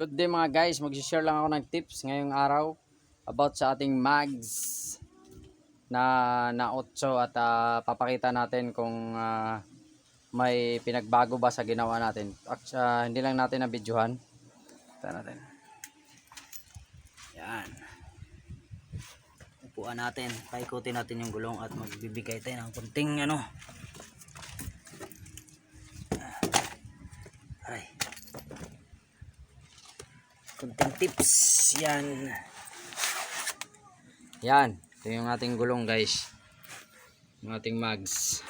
Good day mga guys, mag-share lang ako ng tips ngayong araw about sa ating mags na na 8 at ah, papakita natin kung ah, may pinagbago ba sa ginawa natin. At ah, hindi lang natin na videohan. Ito natin. Yan. Upuan natin. Paikutin natin yung gulong at magbibigay tayo ng kunting ano. Kunting tips. Yan. Yan, ito yung ating gulong guys. Yung ating mags.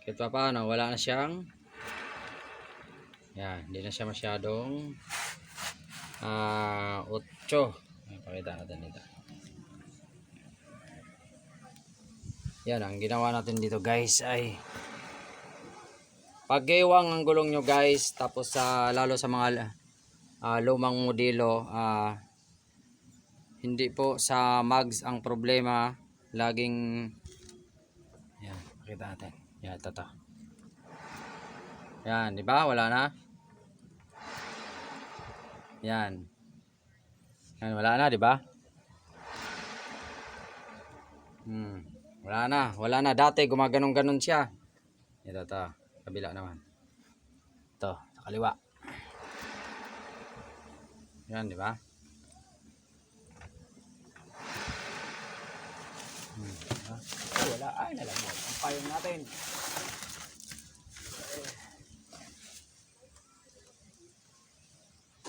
Kahit pa paano, wala na siyang yan, hindi na siya masyadong ah 8. Ay, pakita natin dito. Yan, ang ginawa natin dito guys ay paggiwang ang gulong nyo guys tapos sa lalo sa mga ah, lumang modelo ah hindi po sa mags ang problema. Laging yan pakita natin. Yan ito to yan di ba? Wala na? Yan. Yan wala na di ba? Hmm wala na wala na. Dati gumaganong ganon siya. Ito to kabila naman. Ito sa kaliwa yan di ba Ay, wala. Ay, nalamot. Ang payong natin.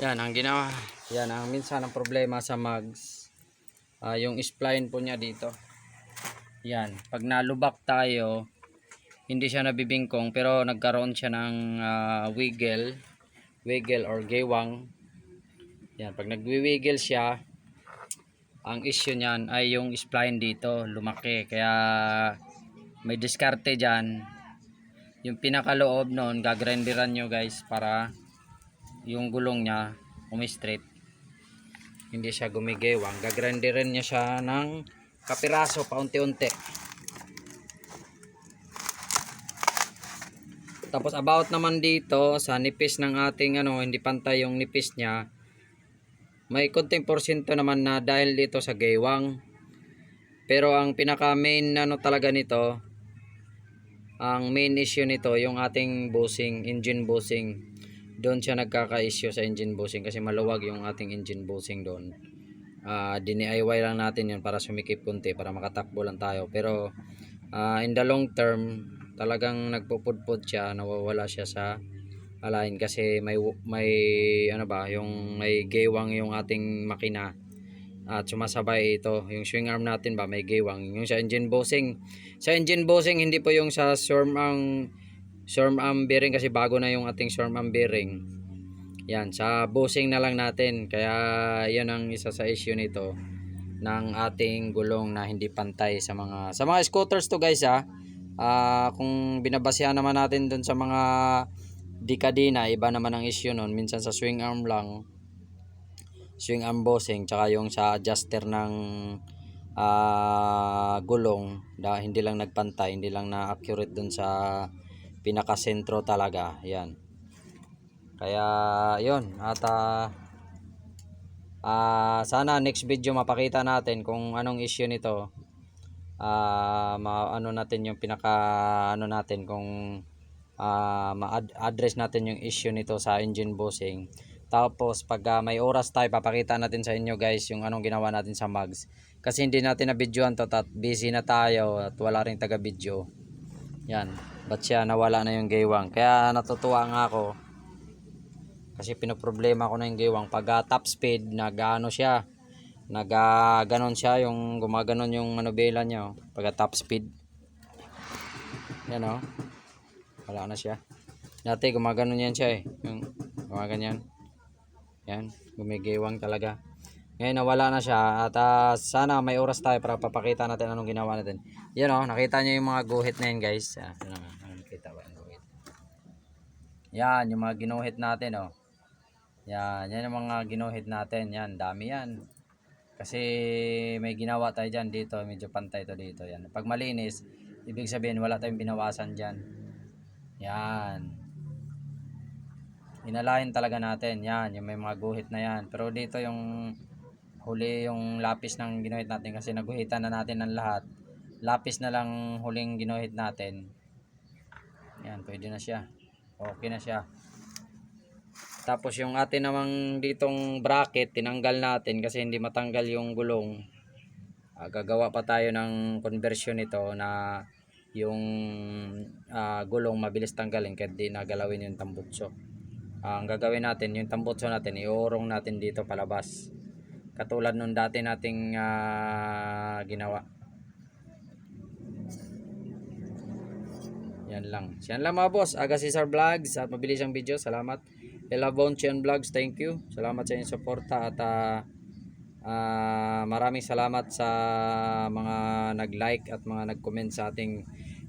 Yan ang ginawa. Yan ang minsan ang problema sa mags. Ah, yung spline po niya dito. Yan, pag nalubak tayo, hindi siya nabibingkong pero nagkaroon siya ng ah, wiggle, wiggle or gewang. Yan, pag nagwi-wiggle siya, ang issue niyan ay yung spline dito, lumaki. Kaya may diskarte diyan. Yung pinakaloob noon, gagrinderan nyo guys para yung gulong niya umi-straight hindi siya gumigewang gagrinderin niya siya ng kapiraso paunti-unti tapos about naman dito sa nipis ng ating ano hindi pantay yung nipis niya may konting porsyento naman na dahil dito sa gewang pero ang pinaka main ano talaga nito ang main issue nito yung ating bushing engine bushing doon siya nagkaka-issue sa engine bushing kasi maluwag yung ating engine bushing doon. Ah, dini-DIY lang natin 'yan para sumikip kunti para makatakbo lang tayo. Pero ah, in the long term, talagang nagpupudpud siya, nawawala siya sa align kasi may may ano ba, yung may gewang yung ating makina. At sumasabay ito, yung swing arm natin ba may gewang, yung sa engine bushing. Sa engine bushing hindi po yung sa storm ang storm arm bearing kasi bago na yung ating storm arm bearing yan sa bushing na lang natin kaya yan ang isa sa issue nito ng ating gulong na hindi pantay sa mga sa mga scooters to guys Ah, kung binabasihan naman natin dun sa mga dekadina iba naman ang issue nun. Minsan sa swing arm lang swing arm bossing tsaka yung sa adjuster ng ah, gulong da, hindi lang nagpantay hindi lang na accurate dun sa pinakasentro talaga. Yan. Kaya yon at ah, ah, sana next video mapakita natin kung anong issue nito. Ah ma ano natin yung pinaka ano natin kung ah, ma-address natin yung issue nito sa engine bushing tapos pag ah, may oras tayo papakita natin sa inyo guys yung anong ginawa natin sa mags kasi hindi natin na videoan to at busy na tayo at wala ring taga video yan. Ba't siya nawala na yung gaywang. Kaya natutuwa nga ako. Kasi pinoproblema ko na yung gaywang. Pag ah, top speed nagano siya. Nag ah, ganon siya yung gumaganon yung manubela niya oh, pag ah, top speed. Yan oh wala na siya. Dati gumaganon yan siya eh. Yung gumaganyan yan gumigiwang talaga. Ngayon nawala na siya. At ah, sana may oras tayo para papakita natin anong ginawa natin. Yan oh nakita niyo yung mga guhit na yun guys. Ah, ano, nakita ba yung guhit. Yan yung mga ginuhit natin oh. Yan yan yung mga ginuhit natin. Yan dami yan. Kasi may ginawa tayo dyan dito. Medyo pantay to dito. Yan pag malinis ibig sabihin wala tayong binawasan dyan yan inalayin talaga natin. Yan, yung may mga guhit na yan. Pero dito yung huli yung lapis ng ginuhit natin kasi naguhitan na natin ng lahat. Lapis na lang huling ginuhit natin. Yan, pwede na siya. Okay na siya. Tapos yung atin namang ditong bracket, tinanggal natin kasi hindi matanggal yung gulong. Ah, gagawa pa tayo ng conversion nito na yung ah, gulong mabilis tanggalin kahit di nagalawin yung tambutso. Ah, ang gagawin natin, yung tambutso natin, iurong natin dito palabas. Katulad nung dati nating ah, ginawa. Yan lang. Yan lang mga boss. Aga Cesar Vlogs at mabilis ang video. Salamat. Ella Bonchian Vlogs. Thank you. Salamat sa inyong suporta at ah, ah, maraming salamat sa mga nag-like at mga nag-comment sa ating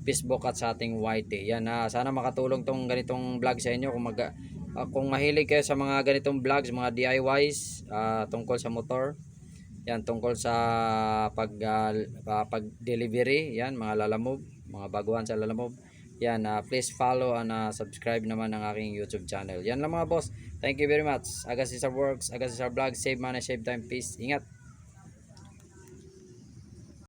Facebook at sa ating YT. Yan na sana makatulong tong ganitong vlog sa inyo kung mag ah, kung mahilig kayo sa mga ganitong vlogs, mga DIYs ah, tungkol sa motor. Yan tungkol sa pag ah, pag-delivery, yan mga lalamove, mga baguhan sa lalamove. Yan, ah, please follow and ah, subscribe naman ng aking YouTube channel. Yan lang mga boss. Thank you very much. Aga Cesar Works, Aga Cesar Vlog, save money, save time, peace. Ingat.